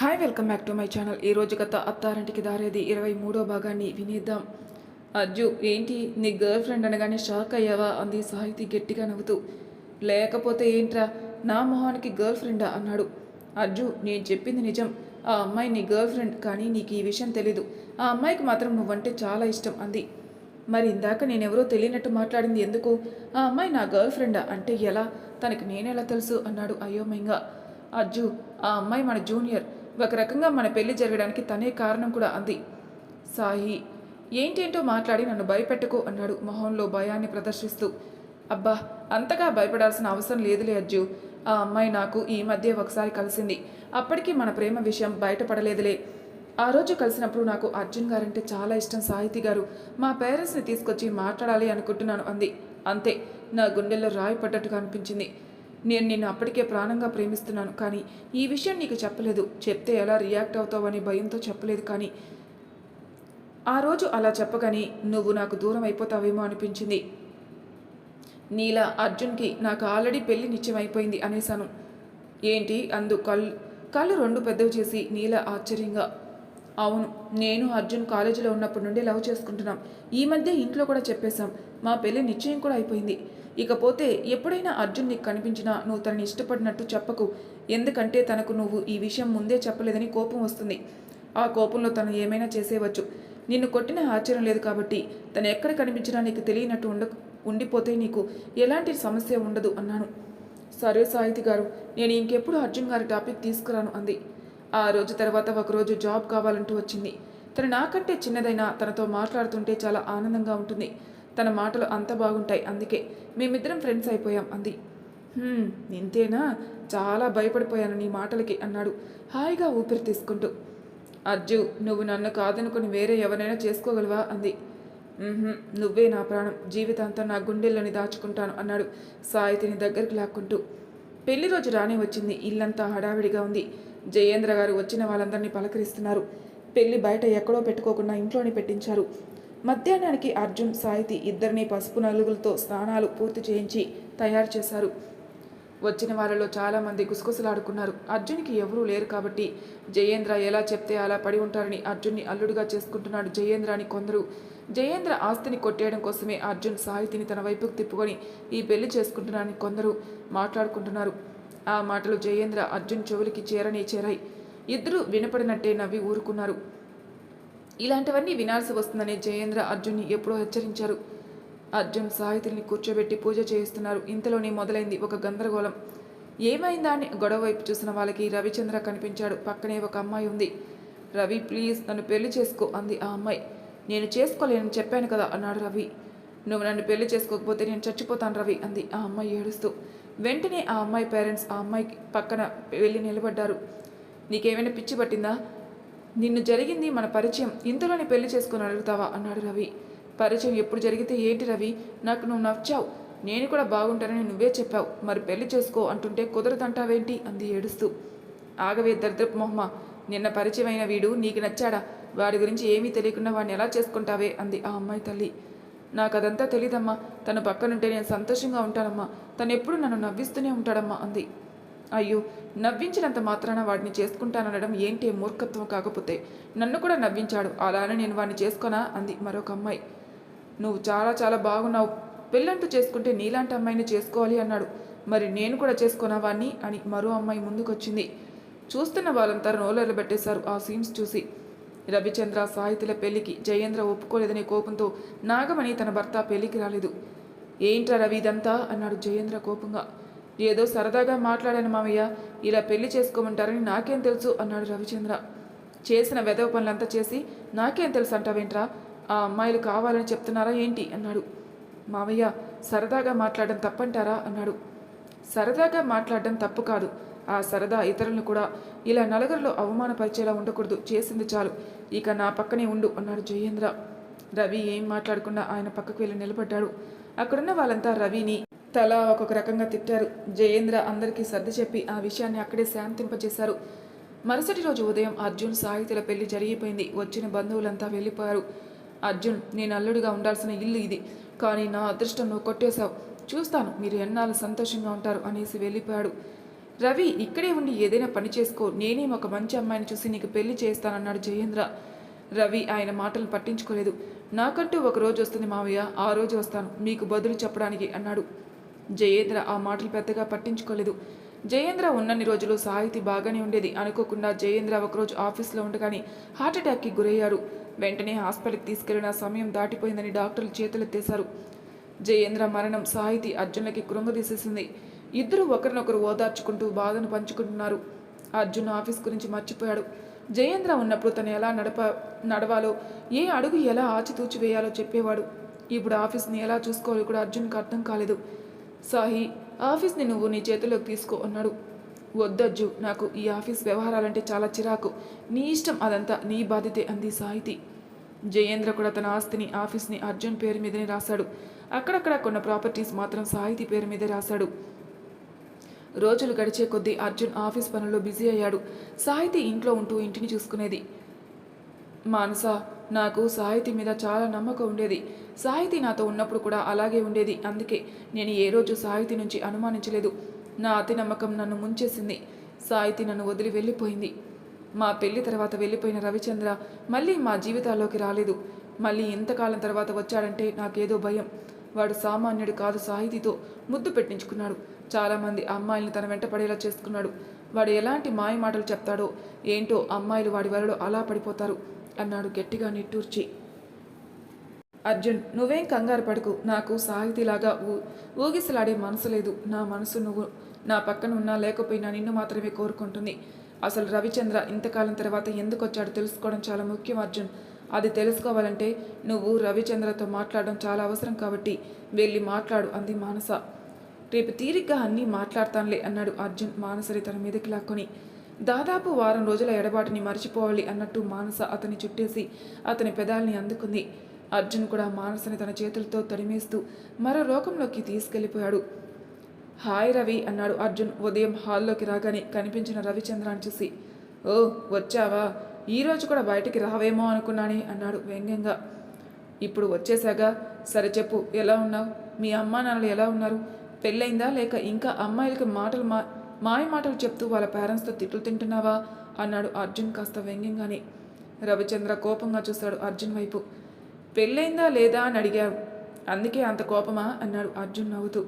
Hi welcome back to my channel ఈ గత అత్తారింటికి దారేది ఇరవై మూడో భాగాన్ని వినేద్దాం. అజ్జు ఏంటి? నీ గర్ల్ ఫ్రెండ్ అనగానే షాక్ అయ్యావా? అంది సాహితి గట్టిగా నవ్వుతూ. లేకపోతే ఏంట్రా? నా మొహానికి గర్ల్ ఫ్రెండా అన్నాడు. అజ్జు నేను చెప్పింది నిజం. ఆ అమ్మాయి నీ గర్ల్ ఫ్రెండ్ కానీ నీకు ఈ విషయం తెలీదు. ఆ అమ్మాయికి మాత్రం నువ్వంటే చాలా ఇష్టం అంది. మరి ఇందాక నేనెవరో తెలియనట్టు మాట్లాడింది ఎందుకు? ఆ అమ్మాయి నా గర్ల్ ఫ్రెండా అంటే ఎలా? తనకి నేనెలా తెలుసు? అన్నాడు అయోమయంగా. అజ్జు ఆ అమ్మాయి మన జూనియర్ ఒక రకంగా మన పెళ్ళి జరగడానికి తనే కారణం కూడా అంది. సాయి ఏంటేంటో మాట్లాడి నన్ను భయపెట్టకు అన్నాడు మొహంలో భయాన్ని ప్రదర్శిస్తూ. అబ్బా అంతగా భయపడాల్సిన అవసరం లేదులే అజ్జు. ఆ అమ్మాయి నాకు ఈ మధ్య ఒకసారి కలిసింది. అప్పటికి మన ప్రేమ విషయం బయటపడలేదులే. ఆ రోజు కలిసినప్పుడు నాకు అర్జున్ గారంటే చాలా ఇష్టం సాహితి గారు. మా పేరెంట్స్ని తీసుకొచ్చి మాట్లాడాలి అనుకుంటున్నాను అంది. అంతే నా గుండెల్లో రాయి పడ్డట్టుగా అనిపించింది. నేను నిన్ను అప్పటికే ప్రాణంగా ప్రేమిస్తున్నాను కానీ ఈ విషయం నీకు చెప్పలేదు. చెప్తే ఎలా రియాక్ట్ అవుతావని భయంతో చెప్పలేదు కానీ ఆ రోజు అలా చెప్పగానే నువ్వు నాకు దూరం అయిపోతావేమో అనిపించింది. నీలా అర్జున్కి నాకు ఆల్రెడీ పెళ్ళి నిశ్చయమైపోయింది అనేశాను. ఏంటి? అందు కళ్ళు కళ్ళు రెండు పెద్దవి చేసి నీల ఆశ్చర్యంగా అవును నేను అర్జున్ కాలేజీలో ఉన్నప్పటి నుండి లవ్ చేసుకుంటున్నాం. ఈ మధ్య ఇంట్లో కూడా చెప్పేశాం. మా పెళ్ళి నిశ్చయం కూడా అయిపోయింది. ఇకపోతే ఎప్పుడైనా అర్జున్ నీకు కనిపించినా నువ్వు తనని ఇష్టపడినట్టు చెప్పకు. ఎందుకంటే తనకు నువ్వు ఈ విషయం ముందే చెప్పలేదని కోపం వస్తుంది. ఆ కోపంలో తను ఏమైనా చేసేవచ్చు నిన్ను కొట్టిన ఆశ్చర్యం లేదు కాబట్టి తను ఎక్కడ కనిపించినా నీకు తెలియనట్టు ఉండ ఉండిపోతే నీకు ఎలాంటి సమస్య ఉండదు అన్నాను. సరే సాహితి గారు నేను ఇంకెప్పుడు అర్జున్ గారి టాపిక్ తీసుకురాను అంది. ఆ రోజు తర్వాత ఒకరోజు జాబ్ కావాలంటూ వచ్చింది. తను నాకంటే చిన్నదైనా తనతో మాట్లాడుతుంటే చాలా ఆనందంగా ఉంటుంది. తన మాటలు అంత బాగుంటాయి. అందుకే మేమిద్దరం ఫ్రెండ్స్ అయిపోయాం అంది. ఇంతేనా? చాలా భయపడిపోయాను నీ మాటలకి అన్నాడు హాయిగా ఊపిరి తీసుకుంటూ. అర్జు నువ్వు నన్ను కాదనుకుని వేరే ఎవరైనా చేసుకోగలవా? అంది. నువ్వే నా ప్రాణం. జీవితాంతం నా గుండెల్లోని దాచుకుంటాను అన్నాడు సాయితిని దగ్గరికి లాక్కుంటూ. పెళ్ళి రోజు రానే వచ్చింది. ఇల్లంతా హడావిడిగా ఉంది. జయేంద్ర గారు వచ్చిన వాళ్ళందరినీ పలకరిస్తున్నారు. పెళ్ళి బయట ఎక్కడో పెట్టుకోకుండా ఇంట్లోనే పెట్టించారు. మధ్యాహ్నానికి అర్జున్ సాయితి ఇద్దరిని పసుపు నలుగులతో స్నానాలు పూర్తి చేయించి తయారు చేశారు. వచ్చిన వాళ్ళలో చాలామంది గుసగుసలాడుకున్నారు. అర్జున్కి ఎవరూ లేరు కాబట్టి జయేంద్ర ఎలా చెప్తే అలా పడి ఉంటారని అర్జున్ని అల్లుడుగా చేసుకుంటున్నాడు జయేంద్ర అని కొందరు. జయేంద్ర ఆస్తిని కొట్టేయడం కోసమే అర్జున్ సాహితిని తన వైపుకు తిప్పుకొని ఈ పెళ్ళి చేసుకుంటున్నారని కొందరు మాట్లాడుకుంటున్నారు. ఆ మాటలు జయేంద్ర అర్జున్ చెవులకి చేరని చేరాయి. ఇద్దరూ వినపడినట్టే నవ్వి ఊరుకున్నారు. ఇలాంటివన్నీ వినాల్సి వస్తుందని జయేంద్ర అర్జున్ని ఎప్పుడో హెచ్చరించారు. అర్జున్ సాహితుల్ని కూర్చోబెట్టి పూజ చేయిస్తున్నారు. ఇంతలోనే మొదలైంది ఒక గందరగోళం. ఏమైందా అని గొడవ వైపు చూసిన వాళ్ళకి రవిచంద్ర కనిపించాడు. పక్కనే ఒక అమ్మాయి ఉంది. రవి ప్లీజ్ నన్ను పెళ్ళి చేసుకో అంది ఆ అమ్మాయి. నేను చేసుకోలేనని చెప్పాను కదా అన్నాడు రవి. నువ్వు నన్ను పెళ్ళి చేసుకోకపోతే నేను చచ్చిపోతాను రవి అంది ఆ అమ్మాయి ఏడుస్తూ. వెంటనే ఆ అమ్మాయి పేరెంట్స్ ఆ అమ్మాయికి పక్కన వెళ్ళి నిలబడ్డారు. నీకేమైనా పిచ్చి పట్టిందా? నిన్ను జరిగింది మన పరిచయం. ఇంతలోనే పెళ్ళి చేసుకుని అడుగుతావా? అన్నాడు రవి. పరిచయం ఎప్పుడు జరిగితే ఏంటి రవి? నాకు నువ్వు నచ్చావు. నేను కూడా బాగుంటానని నువ్వే చెప్పావు. మరి పెళ్ళి చేసుకో అంటుంటే కుదరదంటావేంటి? అంది ఏడుస్తూ. ఆగవే దరిద్రపు మొహమ్మ నిన్న పరిచయమైన వీడు నీకు నచ్చాడా? వాడి గురించి ఏమీ తెలియకుండా వాడిని ఎలా చేసుకుంటావే? అంది ఆ అమ్మాయి తల్లి. నాకు అదంతా తెలీదమ్మా. తను పక్కనుంటే నేను సంతోషంగా ఉంటానమ్మా. తను ఎప్పుడు నన్ను నవ్విస్తూనే ఉంటాడమ్మా అంది. అయ్యో నవ్వించినంత మాత్రాన వాడిని చేసుకుంటాననడం ఏంటి మూర్ఖత్వం కాకపోతే. నన్ను కూడా నవ్వించాడు. అలానే నేను వాడిని చేసుకోనా? అంది మరొక అమ్మాయి. నువ్వు చాలా చాలా బాగున్నావు. పెళ్ళంటూ చేసుకుంటే నీలాంటి అమ్మాయిని చేసుకోవాలి అన్నాడు. మరి నేను కూడా చేసుకున్నా వాణ్ణి? అని మరో అమ్మాయి ముందుకొచ్చింది. చూస్తున్న వాళ్ళంతా నోలర్లు పెట్టేశారు ఆ సీన్స్ చూసి. రవిచంద్ర సాహితుల పెళ్ళికి జయేంద్ర ఒప్పుకోలేదనే కోపంతో నాగమణి తన భర్త పెళ్ళికి రాలేదు. ఏంట్రా రవి ఇదంతా? అన్నాడు జయేంద్ర కోపంగా. ఏదో సరదాగా మాట్లాడాను మామయ్య ఇలా పెళ్ళి చేసుకోమంటారని నాకేం తెలుసు అన్నాడు రవిచంద్ర. చేసిన వెదవ పనులంతా చేసి నాకేం తెలుసు అంటావేంట్రా? ఆ అమ్మాయిలు కావాలని చెప్తున్నారా ఏంటి? అన్నాడు. మామయ్య సరదాగా మాట్లాడడం తప్పంటారా? అన్నాడు. సరదాగా మాట్లాడడం తప్పు కాదు. ఆ సరదా ఇతరులను కూడా ఇలా నలుగురిలో అవమానపరిచేలా ఉండకూడదు. చేసింది చాలు. ఇక నా పక్కనే ఉండు అన్నాడు జయేంద్ర. రవి ఏం మాట్లాడకుండా ఆయన పక్కకు వెళ్ళి నిలబడ్డాడు. అక్కడున్న వాళ్ళంతా రవిని తల ఒక్కొక్క రకంగా తిట్టారు. జయేంద్ర అందరికీ సర్ది చెప్పి ఆ విషయాన్ని అక్కడే శాంతింపజేశారు. మరుసటి రోజు ఉదయం అర్జున్ సాహితుల పెళ్ళి జరిగిపోయింది. వచ్చిన బంధువులంతా వెళ్ళిపోయారు. అర్జున్ నేను అల్లుడిగా ఉండాల్సిన ఇల్లు ఇది. కానీ నా అదృష్టం నువ్వు కొట్టేశావు. చూస్తాను మీరు ఎన్నాళ్ళు సంతోషంగా ఉంటారు అనేసి వెళ్ళిపోయాడు. రవి ఇక్కడే ఉండి ఏదైనా పని చేసుకో. నేనే ఒక మంచి అమ్మాయిని చూసి నీకు పెళ్ళి చేస్తానన్నాడు జయేంద్ర. రవి ఆయన మాటలు పట్టించుకోలేదు. నాకంటూ ఒక రోజు వస్తుంది మావయ్య ఆ రోజు వస్తాను. మీకు బదులు చెప్పడానికి అన్నాడు. జయేంద్ర ఆ మాటలు పెద్దగా పట్టించుకోలేదు. జయేంద్ర ఉన్నన్ని రోజులు సాహితీ బాగానే ఉండేది. అనుకోకుండా జయేంద్ర ఒకరోజు ఆఫీస్లో ఉండగానే హార్ట్అటాక్కి గురయ్యారు. వెంటనే హాస్పిటల్కి తీసుకెళ్ళిన సమయం దాటిపోయిందని డాక్టర్లు చేతులెత్తేశారు. జయేంద్ర మరణం సాహితీ అర్జున్లకి కృంగదీసేసింది. ఇద్దరు ఒకరినొకరు ఓదార్చుకుంటూ బాధను పంచుకుంటున్నారు. అర్జున్ ఆఫీస్ గురించి మర్చిపోయాడు. జయేంద్ర ఉన్నప్పుడు తను ఎలా నడప నడవాలో ఏ అడుగు ఎలా ఆచితూచి వేయాలో చెప్పేవాడు. ఇప్పుడు ఆఫీస్ని ఎలా చూసుకోవాలో కూడా అర్జున్కి అర్థం కాలేదు. సాహి ఆఫీస్ని నువ్వు నీ చేతిలోకి తీసుకో అన్నాడు. వద్దజ్జు నాకు ఈ ఆఫీస్ వ్యవహారాలంటే చాలా చిరాకు. నీ ఇష్టం అదంతా నీ బాధ్యతే అంది సాహితి. జయేంద్ర కూడా తన ఆస్తిని ఆఫీస్ని అర్జున్ పేరు మీదనే రాశాడు. అక్కడక్కడ కొన్న ప్రాపర్టీస్ మాత్రం సాహితి పేరు మీదే రాశాడు. రోజులు గడిచే కొద్దీ అర్జున్ ఆఫీస్ పనుల్లో బిజీ అయ్యాడు. సాహితి ఇంట్లో ఉంటూ ఇంటిని చూసుకునేది. మానస నాకు సాహితీ మీద చాలా నమ్మకం ఉండేది. సాహితీ నాతో ఉన్నప్పుడు కూడా అలాగే ఉండేది. అందుకే నేను ఏ రోజు సాహితీ నుంచి అనుమానించలేదు. నా అతి నమ్మకం నన్ను ముంచేసింది. సాహితి నన్ను వదిలి వెళ్ళిపోయింది. మా పెళ్ళి తర్వాత వెళ్ళిపోయిన రవిచంద్ర మళ్ళీ మా జీవితాల్లోకి రాలేదు. మళ్ళీ ఇంతకాలం తర్వాత వచ్చాడంటే నాకేదో భయం. వాడు సామాన్యుడు కాదు సాహితీతో ముద్దు పెట్టించుకున్నాడు. చాలామంది అమ్మాయిల్ని తన వెంట పడేలా చేసుకున్నాడు. వాడు ఎలాంటి మాయ మాటలు చెప్తాడో ఏంటో అమ్మాయిలు వాడి వలలో అలా పడిపోతారు అన్నాడు గట్టిగా నిట్టూర్చి. అర్జున్ నువ్వేం కంగారు పడకు. నాకు సాహితీలాగా ఊ ఊగిసలాడే మనసు లేదు. నా మనసు నువ్వు నా పక్కన ఉన్నా లేకపోయినా నిన్ను మాత్రమే కోరుకుంటుంది. అసలు రవిచంద్ర ఇంతకాలం తర్వాత ఎందుకు వచ్చాడో తెలుసుకోవడం చాలా ముఖ్యం అర్జున్. అది తెలుసుకోవాలంటే నువ్వు రవిచంద్రతో మాట్లాడడం చాలా అవసరం కాబట్టి వెళ్ళి మాట్లాడు అంది మానస. రేపు తీరిగ్గా అన్నీ మాట్లాడతానులే అన్నాడు అర్జున్ మానసరి తన మీదకి లాక్కొని. దాదాపు వారం రోజుల ఎడబాటుని మర్చిపోవాలి అన్నట్టు మానస అతని చుట్టేసి అతని పెదాల్ని అందుకుంది. అర్జున్ కూడా మానసని తన చేతులతో తడిమేస్తూ మరో లోకంలోకి తీసుకెళ్ళిపోయాడు. హాయ్ రవి అన్నాడు అర్జున్ ఉదయం హాల్లోకి రాగానే కనిపించిన రవిచంద్రాన్ని చూసి. ఓ వచ్చావా? ఈరోజు కూడా బయటికి రావేమో అనుకున్నానే అన్నాడు వ్యంగ్యంగా. ఇప్పుడు వచ్చేసాగా సరే చెప్పు ఎలా ఉన్నావు? మీ అమ్మా నాన్నలు ఎలా ఉన్నారు? పెళ్ళైందా? లేక ఇంకా అమ్మాయిలకి మాటలు మా మాయ మాటలు చెప్తూ వాళ్ళ పేరెంట్స్తో తిట్లు తింటున్నావా? అన్నాడు అర్జున్ కాస్త వ్యంగ్యంగానే. రవిచంద్ర కోపంగా చూశాడు అర్జున్ వైపు. పెళ్ళైందా లేదా అని అడిగావు. అందుకే అంత కోపమా? అన్నాడు అర్జున్ నవ్వుతూ.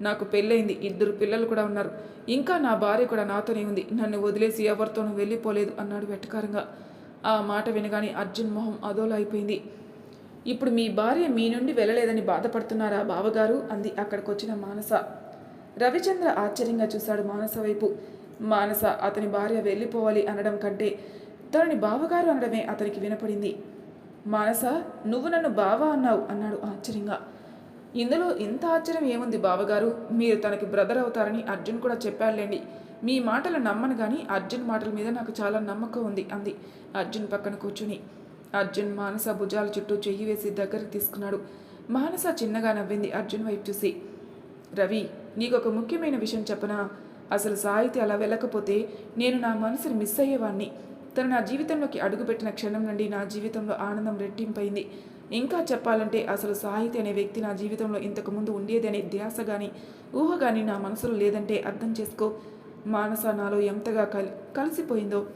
నాకు పెళ్ళైంది. ఇద్దరు పిల్లలు కూడా ఉన్నారు. ఇంకా నా భార్య కూడా నాతోనే ఉంది. నన్ను వదిలేసి ఎవరితోనూ వెళ్ళిపోలేదు అన్నాడు వెటకారంగా. ఆ మాట వినగానే అర్జున్ మొహం అదోలా అయిపోయింది ఇప్పుడు మీ భార్య మీ నుండి వెళ్ళలేదని బాధపడుతున్నారా బావగారు? అంది అక్కడికి వచ్చిన మానస. రవిచంద్ర ఆశ్చర్యంగా చూశాడు మానస వైపు. మానస అతని భార్య వెళ్ళిపోవాలి అనడం కంటే తనని బావగారు అనడమే అతనికి వినపడింది. మానస నువ్వు నన్ను బావ అన్నావు అన్నాడు ఆశ్చర్యంగా. ఇందులో ఇంత ఆశ్చర్యం ఏముంది బావగారు? మీరు తనకి బ్రదర్ అవుతారని అర్జున్ కూడా చెప్పాడులేండి మీ మాటలు నమ్మను కానీ అర్జున్ మాటల మీద నాకు చాలా నమ్మకం ఉంది అంది అర్జున్ పక్కన కూర్చుని. అర్జున్ మానస భుజాల చుట్టూ చెయ్యి వేసి దగ్గరికి తీసుకున్నాడు. మానస చిన్నగా నవ్వింది అర్జున్ వైపు చూసి. రవి నీకు ఒక ముఖ్యమైన విషయం చెప్పనా? అసలు సాహితి అలా వెళ్ళకపోతే నేను నా మనసుని మిస్ అయ్యేవాణ్ణి. తను నా జీవితంలోకి అడుగుపెట్టిన క్షణం నుండి నా జీవితంలో ఆనందం రెట్టింపైంది. ఇంకా చెప్పాలంటే అసలు సాహితి అనే వ్యక్తి నా జీవితంలో ఇంతకు ముందు ఉండేదనే ధ్యాస కానీ ఊహ కానీ నా మనసులో లేదంటే అర్థం చేసుకో. మానస నాలో ఎంతగా కలి కలిసిపోయిందో?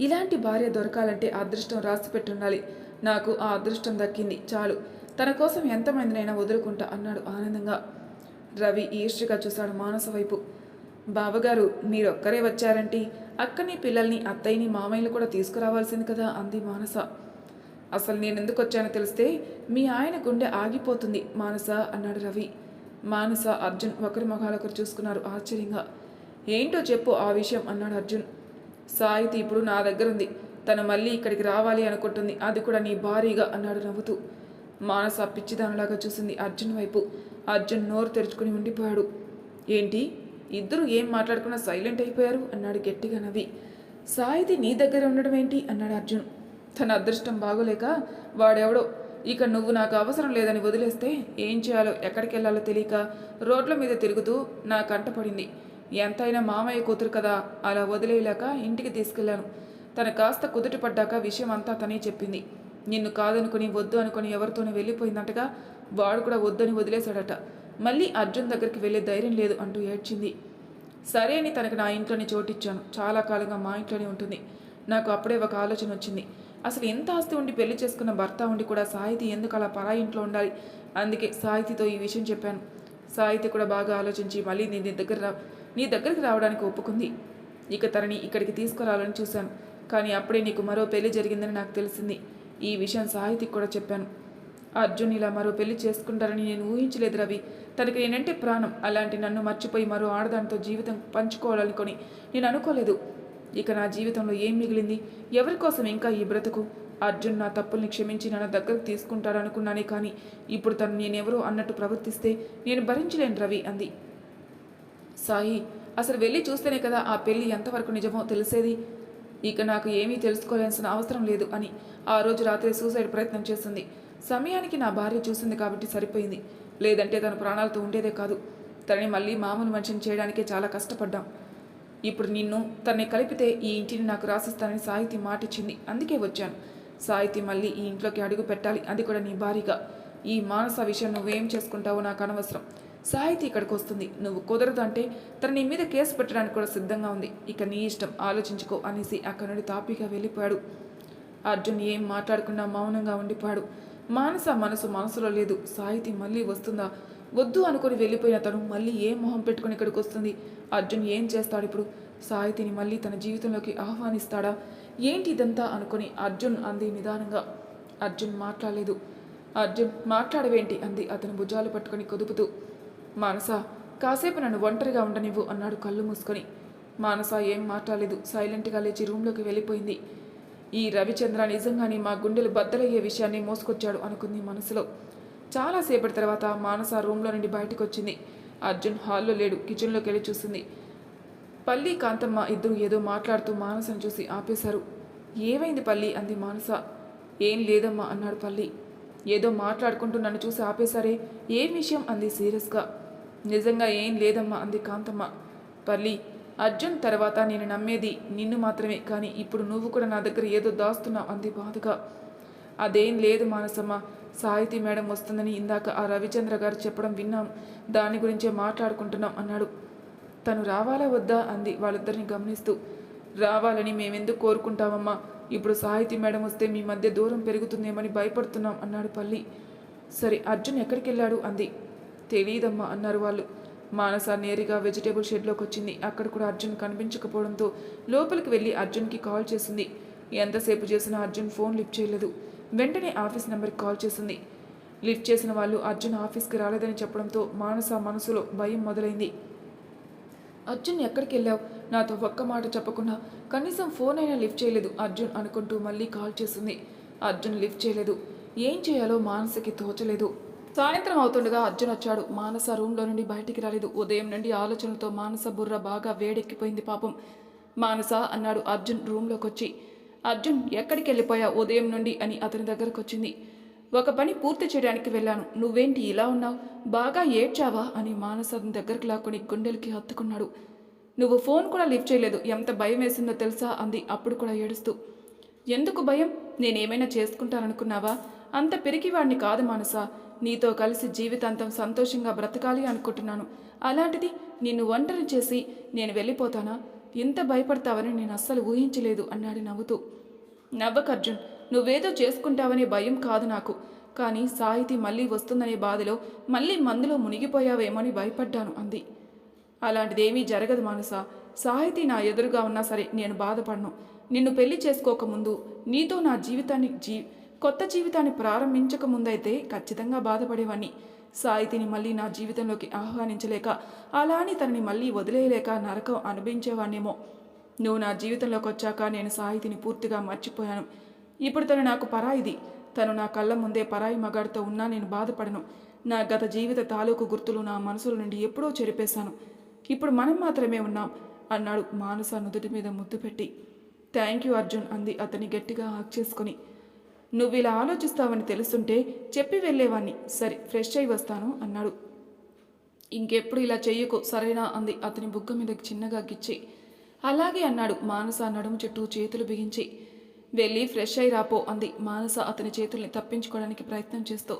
ఇలాంటి భార్య దొరకాలంటే అదృష్టం రాసి పెట్టుండాలి. నాకు ఆ అదృష్టం దక్కింది. చాలు. తన కోసం ఎంతమందినైనా వదులుకుంటా అన్నాడు ఆనందంగా. రవి ఈర్ష్యగా చూశాడు మానస వైపు. బావగారు మీరొక్కరే వచ్చారంటే అక్కని పిల్లల్ని అత్తయ్యని మామయ్యలు కూడా తీసుకురావాల్సింది కదా అంది మానస. అసలు నేను ఎందుకు వచ్చానో తెలిస్తే మీ ఆయన గుండె ఆగిపోతుంది మానస అన్నాడు రవి. మానస అర్జున్ ఒకరి మొఖాలొకరు చూసుకున్నారు ఆశ్చర్యంగా. ఏంటో చెప్పు ఆ విషయం అన్నాడు అర్జున్. సాయితి ఇప్పుడు నా దగ్గర ఉంది తను మళ్ళీ ఇక్కడికి రావాలి అనుకుంటుంది. అది కూడా నీ భారీగా అన్నాడు నవ్వుతూ. మానస పిచ్చిదానిలాగా చూసింది అర్జున్ వైపు. అర్జున్ నోరు తెరుచుకుని ఉండిపోయాడు. ఏంటి? ఇద్దరు ఏం మాట్లాడుకున్నా సైలెంట్ అయిపోయారు? అన్నాడు గట్టిగా నవ్వి. సాయిది నీ దగ్గర ఉండడం ఏంటి? అన్నాడు అర్జున్. తన అదృష్టం బాగోలేక వాడెవడో. ఇక నువ్వు నాకు అవసరం లేదని వదిలేస్తే ఏం చేయాలో ఎక్కడికి వెళ్ళాలో తెలియక రోడ్ల మీద తిరుగుతూ నా కంట పడింది. ఎంతైనా మామయ్య కూతురు కదా? అలా వదిలేయలేక ఇంటికి తీసుకెళ్ళాను తన కాస్త కుదుట పడ్డాక విషయం అంతా తనే చెప్పింది. నిన్ను కాదనుకుని వద్దు అనుకుని ఎవరితోనూ వెళ్ళిపోయిందంటగా వాడు కూడా వద్దని వదిలేశాడట. మళ్ళీ అర్జున్ దగ్గరికి వెళ్ళే ధైర్యం లేదు అంటూ ఏడ్చింది. సరే అని తనకు నా ఇంట్లోనే చోటిచ్చాను. చాలా కాలంగా మా ఇంట్లోనే ఉంటుంది. నాకు అప్పుడే ఒక ఆలోచన వచ్చింది. అసలు ఎంత ఆస్తి ఉండి పెళ్ళి చేసుకున్న భర్త ఉండి కూడా సాహితి ఎందుకు అలా పరా ఇంట్లో ఉండాలి? అందుకే సాహితితో ఈ విషయం చెప్పాను. సాహితి కూడా బాగా ఆలోచించి మళ్ళీ నీ దగ్గర రా. నీ దగ్గరికి రావడానికి ఒప్పుకుంది. ఇక తనని ఇక్కడికి తీసుకురావాలని చూశాను. కానీ అప్పుడే నీకు మరో పెళ్ళి జరిగిందని నాకు తెలిసింది. ఈ విషయం సాహితికి కూడా చెప్పాను. అర్జున్ ఇలా మరో పెళ్ళి చేసుకుంటారని నేను ఊహించలేదు రవి. తనకి నేనంటే ప్రాణం. అలాంటి నన్ను మర్చిపోయి మరో ఆడదానితో జీవితం పంచుకోవాలనుకొని నేను అనుకోలేదు. ఇక నా జీవితంలో ఏం మిగిలింది? ఎవరి కోసం ఇంకా ఈ బ్రతుకు? అర్జున్ నా తప్పుల్ని క్షమించి నన్ను దగ్గరకు తీసుకుంటాడనుకున్నానే కానీ ఇప్పుడు తను నేనెవరో అన్నట్టు ప్రవర్తిస్తే నేను భరించలేను రవి అంది. సాయి అసలు వెళ్ళి చూస్తేనే కదా ఆ పెళ్ళి ఎంతవరకు నిజమో తెలిసేది? ఇక నాకు ఏమీ తెలుసుకోవాల్సిన అవసరం లేదు అని ఆ రోజు రాత్రి సూసైడ్ ప్రయత్నం చేస్తుంది. సమయానికి నా భార్య చూసింది కాబట్టి సరిపోయింది. లేదంటే తన ప్రాణాలతో ఉండేదే కాదు. తనని మళ్ళీ మామూలు మనిషిని చేయడానికే చాలా కష్టపడ్డాం. ఇప్పుడు నిన్ను తనని కలిపితే ఈ ఇంటిని నాకు రాసిస్తానని సాహితి మాటిచ్చింది. అందుకే వచ్చాను. సాహితి మళ్ళీ ఈ ఇంట్లోకి అడుగు పెట్టాలి. అది కూడా నీ భారీగా ఈ మానస విషయం నువ్వేం చేసుకుంటావో నాకు అనవసరం. సాహితి ఇక్కడికి వస్తుంది. నువ్వు కుదరదు అంటే తన నీ మీద కేసు పెట్టడానికి కూడా సిద్ధంగా ఉంది. ఇక నీ ఇష్టం ఆలోచించుకో అనేసి అక్కడి నుండి తాపీగా వెళ్ళిపోయాడు. అర్జున్ ఏం మాట్లాడకుండా మౌనంగా ఉండిపోయాడు. మానస మనసు మనసులో లేదు. సాహితి మళ్ళీ వస్తుందా? వద్దు అనుకుని వెళ్ళిపోయిన తను మళ్ళీ ఏం మొహం పెట్టుకుని ఇక్కడికి వస్తుంది? అర్జున్ ఏం చేస్తాడు ఇప్పుడు? సాహితిని మళ్ళీ తన జీవితంలోకి ఆహ్వానిస్తాడా? ఏంటి ఇదంతా అనుకుని అర్జున్ అంది నిదానంగా. అర్జున్ మాట్లాడలేదు. అర్జున్ మాట్లాడవేంటి అంది అతను భుజాలు పట్టుకొని కుదుపుతూ. మానస కాసేపు నన్ను ఒంటరిగా ఉండనివ్వు అన్నాడు కళ్ళు మూసుకొని. మానస ఏం మాట్లాడలేదు. సైలెంట్గా లేచి రూమ్లోకి వెళ్ళిపోయింది. ఈ రవిచంద్ర నిజంగానే మా గుండెలు బద్దలయ్యే విషయాన్ని మోసుకొచ్చాడు అనుకుంది మనసులో. చాలాసేపటి తర్వాత మానస రూమ్లో నుండి బయటకు వచ్చింది అర్జున్ హాల్లో లేడు కిచెన్లోకి వెళ్ళి చూసింది. పల్లి కాంతమ్మ ఇద్దరు ఏదో మాట్లాడుతూ మానసను చూసి ఆపేశారు. ఏమైంది పల్లి? అంది మానస. ఏం లేదమ్మా అన్నాడు పల్లి. ఏదో మాట్లాడుకుంటూ నన్ను చూసి ఆపేశారే? ఏం విషయం? అంది సీరియస్గా. నిజంగా ఏం లేదమ్మా అంది కాంతమ్మ. పల్లి అర్జున్ తర్వాత నేను నమ్మేది నిన్ను మాత్రమే కానీ ఇప్పుడు నువ్వు కూడా నా దగ్గర ఏదో దాస్తున్నావు అంది బాధగా. అదేం లేదు మానసమ్మ సాహితీ మేడం వస్తుందని ఇందాక ఆ రవిచంద్ర గారు చెప్పడం విన్నాం దాని గురించే మాట్లాడుకుంటున్నాం అన్నాడు. తను రావాలా వద్దా అంది వాళ్ళిద్దరిని గమనిస్తూ. రావాలని మేమెందుకు కోరుకుంటామమ్మా ఇప్పుడు సాహితీ మేడం వస్తే మీ మధ్య దూరం పెరుగుతుందేమని భయపడుతున్నాం అన్నాడు పల్లి సరే అర్జున్ ఎక్కడికి వెళ్ళాడు అంది. తెలియదమ్మా అన్నారు వాళ్ళు. మానస నేరుగా వెజిటేబుల్ షెడ్లోకి వచ్చింది. అక్కడ కూడా అర్జున్ కనిపించకపోవడంతో లోపలికి వెళ్ళి అర్జున్కి కాల్ చేసింది. ఎంతసేపు చేసినా అర్జున్ ఫోన్ లిఫ్ట్ చేయలేదు. వెంటనే ఆఫీస్ నెంబర్కి కాల్ చేసింది. లిఫ్ట్ చేసిన వాళ్ళు అర్జున్ ఆఫీస్కి రాలేదని చెప్పడంతో మానస మనసులో భయం మొదలైంది. అర్జున్ ఎక్కడికి వెళ్ళావు? నాతో ఒక్క మాట చెప్పకుండా కనీసం ఫోన్ అయినా లిఫ్ట్ చేయలేదు. అర్జున్ అనుకుంటూ మళ్ళీ కాల్ చేసింది. అర్జున్ లిఫ్ట్ చేయలేదు. ఏం చేయాలో మానసకి తోచలేదు. సాయంత్రం అవుతుండగా అర్జున్ వచ్చాడు. మానస రూమ్లో నుండి బయటికి రాలేదు. ఉదయం నుండి ఆలోచనలతో మానస బుర్ర బాగా వేడెక్కిపోయింది పాపం. మానస అన్నాడు అర్జున్ రూమ్లోకి వచ్చి అర్జున్ ఎక్కడికి వెళ్ళిపోయా ఉదయం నుండి అని అతని దగ్గరకు వచ్చింది ఒక పని పూర్తి చేయడానికి వెళ్ళాను. నువ్వేంటి ఇలా ఉన్నావు? బాగా ఏడ్చావా? అని మానస అతని దగ్గరకు లాక్కొని గుండెలకి హత్తుకున్నాడు. నువ్వు ఫోన్ కూడా లిఫ్ట్ చేయలేదు. ఎంత భయం వేసిందో తెలుసా? అంది అప్పుడు కూడా ఏడుస్తూ. ఎందుకు భయం? నేనేమైనా చేసుకుంటాననుకున్నావా? అంత పిరికివాడిని కాదు మానస. నీతో కలిసి జీవితాంతం సంతోషంగా బ్రతకాలి అనుకుంటున్నాను. అలాంటిది నిన్ను ఒంటరి చేసి నేను వెళ్ళిపోతానా? ఇంత భయపడతావని నేను అస్సలు ఊహించలేదు అన్నాడు నవ్వుతూ. నవ్వకర్జున్ నువ్వేదో చేసుకుంటావనే భయం కాదు నాకు. కానీ సాహితి మళ్ళీ వస్తుందనే బాధలో మళ్ళీ మందులో మునిగిపోయావేమోని భయపడ్డాను అంది. అలాంటిదేమీ జరగదు మానస. సాహితీ నా ఎదురుగా ఉన్నా సరే నేను బాధపడను. నిన్ను పెళ్ళి చేసుకోకముందు నీతో నా జీవితాన్ని జీ కొత్త జీవితాన్ని ప్రారంభించక ముందైతే ఖచ్చితంగా బాధపడేవాణ్ణి. సాయితిని మళ్ళీ నా జీవితంలోకి ఆహ్వానించలేక అలా అని తనని మళ్ళీ వదిలేయలేక నరకం అనుభవించేవాణ్ణేమో. నువ్వు నా జీవితంలోకి వచ్చాక నేను సాహితిని పూర్తిగా మర్చిపోయాను. ఇప్పుడు తను నాకు పరాయిది తను నా కళ్ళ ముందే పరాయి మగాడితో ఉన్నా నేను బాధపడను. నా గత జీవిత తాలూకు గుర్తులు నా మనసుల నుండి ఎప్పుడో చెరిపేశాను. ఇప్పుడు మనం మాత్రమే ఉన్నాం అన్నాడు మానస నుదుటి మీద ముద్దు పెట్టి. థ్యాంక్ యూ అర్జున్ అంది అతని గట్టిగా హాక్ చేసుకుని. నువ్వు ఇలా ఆలోచిస్తావని తెలుస్తుంటే చెప్పి వెళ్ళేవాణ్ణి. సరే ఫ్రెష్ అయి వస్తాను అన్నాడు. ఇంకెప్పుడు ఇలా చెయ్యకు సరేనా? అంది అతని బుగ్గ మీద చిన్నగా గిచ్చి. అలాగే అన్నాడు మానస నడుము చుట్టూ చేతులు బిగించి. వెళ్ళి ఫ్రెష్ అయి రాపో అంది మానస అతని చేతుల్ని తప్పించుకోవడానికి ప్రయత్నం చేస్తూ.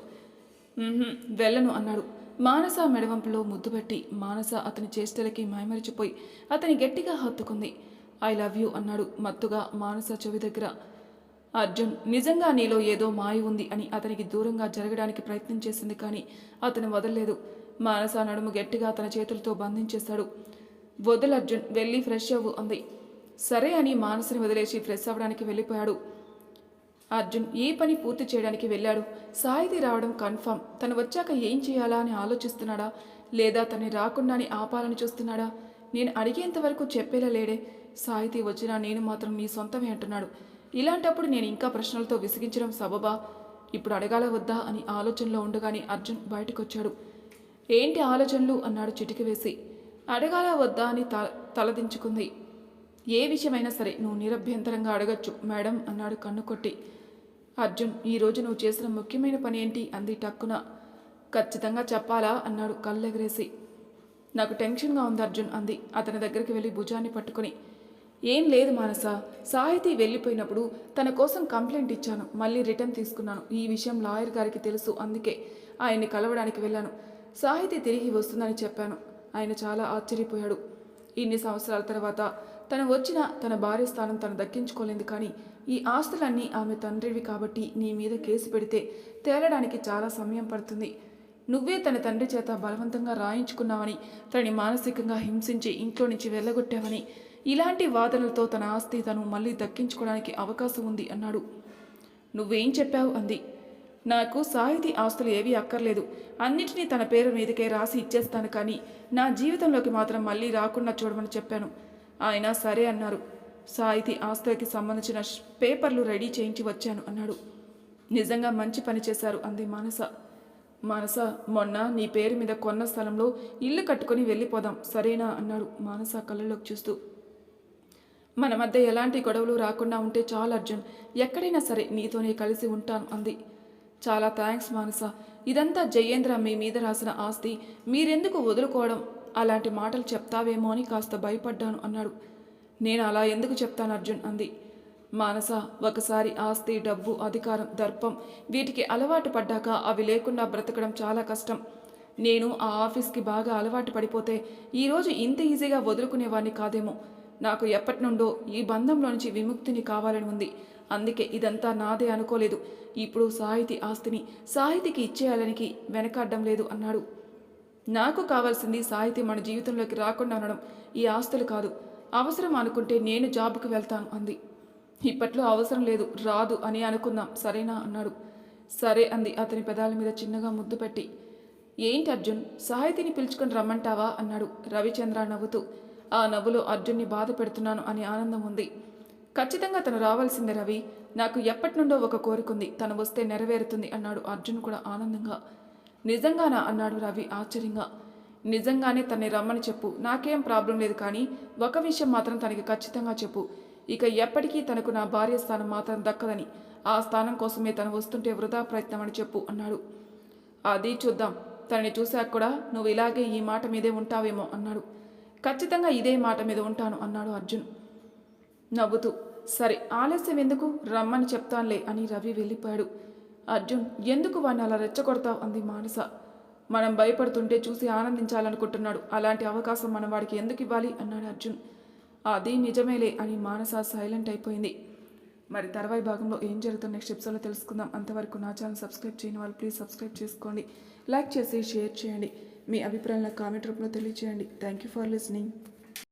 వెళ్ళను అన్నాడు. మానస మెడవంపులో ముద్దు పెట్టి మానస అతని చేష్టలకి మైమరిచిపోయి అతని గట్టిగా హత్తుకుంది. ఐ లవ్ యూ అన్నాడు మత్తుగా మానస చెవి దగ్గర. అర్జున్ నిజంగా నీలో ఏదో మాయ ఉంది అని అతనికి దూరంగా జరగడానికి ప్రయత్నం చేసింది కానీ అతను వదలలేదు. మానస నడుము గట్టిగా తన చేతులతో బంధించేశాడు. వదలు అర్జున్ వెళ్ళి ఫ్రెష్ అవ్వు అంది. సరే అని మానసుని వదిలేసి ఫ్రెష్ అవ్వడానికి వెళ్ళిపోయాడు. అర్జున్ ఏ పని పూర్తి చేయడానికి వెళ్ళాడు. సాయిది రావడం కన్ఫర్మ్ తను వచ్చాక ఏం చేయాలా అని ఆలోచిస్తున్నాడా? లేదా తనని రాకుండానే ఆపాలని చూస్తున్నాడా? నేను అడిగేంత వరకు చెప్పేలా లేడే. సాయితీ వచ్చినా నేను మాత్రం నీ సొంతమే అంటున్నాడు. ఇలాంటప్పుడు నేను ఇంకా ప్రశ్నలతో విసిగించడం సబబా? ఇప్పుడు అడగాల వద్దా అని ఆలోచనలో ఉండగానే అర్జున్ బయటకొచ్చాడు. ఏంటి ఆలోచనలు? అన్నాడు చిటికి వేసి. అడగాల వద్దా అని త తలదించుకుంది. ఏ విషయమైనా సరే నువ్వు నిరభ్యంతరంగా అడగచ్చు మేడం అన్నాడు కన్ను కొట్టి అర్జున్ ఈరోజు నువ్వు చేసిన ముఖ్యమైన పని ఏంటి? అంది టక్కున. ఖచ్చితంగా చెప్పాలా? అన్నాడు కళ్ళెగరేసి. నాకు టెన్షన్గా ఉంది అర్జున్ అంది. అతని దగ్గరికి వెళ్ళి భుజాన్ని పట్టుకొని. ఏం లేదు మానస. సాహితీ వెళ్ళిపోయినప్పుడు తన కోసం కంప్లైంట్ ఇచ్చాను. మళ్ళీ రిటర్న్ తీసుకున్నాను. ఈ విషయం లాయర్ గారికి తెలుసు. అందుకే ఆయన్ని కలవడానికి వెళ్ళాను. సాహితీ తిరిగి వస్తుందని చెప్పాను. ఆయన చాలా ఆశ్చర్యపోయాడు. ఇన్ని సంవత్సరాల తర్వాత తను వచ్చిన తన భార్య స్థానం తను దక్కించుకోలేదు కానీ ఈ ఆస్తులన్నీ ఆమె తండ్రివి కాబట్టి నీ మీద కేసు పెడితే తేలడానికి చాలా సమయం పడుతుంది. నువ్వే తన తండ్రి చేత బలవంతంగా రాయించుకున్నావని తనని మానసికంగా హింసించి ఇంట్లో నుంచి వెళ్ళగొట్టావని ఇలాంటి వాదనలతో తన ఆస్తి తను మళ్ళీ దక్కించుకోవడానికి అవకాశం ఉంది అన్నాడు. నువ్వేం చెప్పావు? అంది. నాకు సాహితీ ఆస్తులు ఏవీ అక్కర్లేదు. అన్నిటినీ తన పేరు మీదకే రాసి ఇచ్చేస్తాను కానీ నా జీవితంలోకి మాత్రం మళ్ళీ రాకుండా చూడమని చెప్పాను. ఆయన సరే అన్నారు. సాహితీ ఆస్తులకి సంబంధించిన పేపర్లు రెడీ చేయించి వచ్చాను అన్నాడు. నిజంగా మంచి పని చేశారు అంది మానస. మానస మొన్న నీ పేరు మీద కొన్న స్థలంలో ఇల్లు కట్టుకొని వెళ్ళిపోదాం సరేనా? అన్నాడు మానస కళ్ళలోకి చూస్తూ. మన మధ్య ఎలాంటి గొడవలు రాకుండా ఉంటే చాలు అర్జున్. ఎక్కడైనా సరే నీతోనే కలిసి ఉంటాను అంది. చాలా థ్యాంక్స్ మానస. ఇదంతా జయేంద్ర మీ మీద రాసిన ఆస్తి. మీరెందుకు వదులుకోవడం? అలాంటి మాటలు చెప్తావేమో అని కాస్త భయపడ్డాను అన్నాడు. నేను అలా ఎందుకు చెప్తాను అర్జున్ అంది. మానస ఒకసారి ఆస్తి డబ్బు అధికారం దర్పం వీటికి అలవాటు పడ్డాక అవి లేకుండా బ్రతకడం చాలా కష్టం. నేను ఆ ఆఫీస్కి బాగా అలవాటు పడిపోతే ఈరోజు ఇంత ఈజీగా వదులుకునేవాడిని కాదేమో. నాకు ఎప్పటి నుండో ఈ బంధంలో నుంచి విముక్తిని కావాలని ఉంది. అందుకే ఇదంతా నాదే అనుకోలేదు. ఇప్పుడు సాహితీ ఆస్తిని సాహితికి ఇచ్చేయాలనికి వెనకాడడం లేదు అన్నాడు. నాకు కావాల్సింది సాహితి మన జీవితంలోకి రాకుండా ఉండడం ఈ ఆస్తులు కాదు. అవసరం అనుకుంటే నేను జాబ్కి వెళ్తాను అంది. ఇప్పట్లో అవసరం లేదు రాదు అని అనుకుందాం సరేనా అన్నాడు. సరే అంది అతని పెదాల మీద చిన్నగా ముద్దు పెట్టి. ఏంటి అర్జున్ సాహితిని పిలుచుకొని రమ్మంటావా అన్నాడు రవిచంద్ర నవ్వుతూ. ఆ నవ్వులో అర్జున్ని బాధ పెడుతున్నాను అని ఆనందం ఉంది. ఖచ్చితంగా తను రావాల్సిందే రవి. నాకు ఎప్పటి నుండో ఒక కోరికుంది. తను వస్తే నెరవేరుతుంది అన్నాడు అర్జున్ కూడా ఆనందంగా. నిజంగానా అన్నాడు రవి ఆశ్చర్యంగా. నిజంగానే తన్ని రమ్మని చెప్పు. నాకేం ప్రాబ్లం లేదు కానీ ఒక విషయం మాత్రం తనకి ఖచ్చితంగా చెప్పు. ఇక ఎప్పటికీ తనకు నా భార్య స్థానం మాత్రం దక్కదని. ఆ స్థానం కోసమే తను వస్తుంటే వృధా ప్రయత్నం అని చెప్పు అన్నాడు. అది చూద్దాం. తనని చూశాక కూడా నువ్వు ఇలాగే ఈ మాట మీదే ఉంటావేమో అన్నాడు. ఖచ్చితంగా ఇదే మాట మీద ఉంటాను అన్నాడు అర్జున్. నవ్వుతూ సరే ఆలస్యం ఎందుకు? రమ్మని చెప్తానులే అని రవి వెళ్ళిపోయాడు. అర్జున్ ఎందుకు వాడిని అలా రెచ్చగొడతావు? అంది మానస. మనం భయపడుతుంటే చూసి ఆనందించాలనుకుంటున్నాడు. అలాంటి అవకాశం మనం వాడికి ఎందుకు ఇవ్వాలి? అన్నాడు అర్జున్. అది నిజమేలే అని మానస సైలెంట్ అయిపోయింది. మరి తర్వాయి భాగంలో ఏం జరుగుతుంది నెక్స్ట్ ఎపిసోడ్లో తెలుసుకుందాం. అంతవరకు నా ఛానల్ సబ్స్క్రైబ్ చేయని వాళ్ళు ప్లీజ్ సబ్స్క్రైబ్ చేసుకోండి. లైక్ చేసి షేర్ చేయండి. మీ అభిప్రాయాలను కామెంట్ రూపంలో తెలియజేయండి థ్యాంక్ యూ ఫర్ లిసనింగ్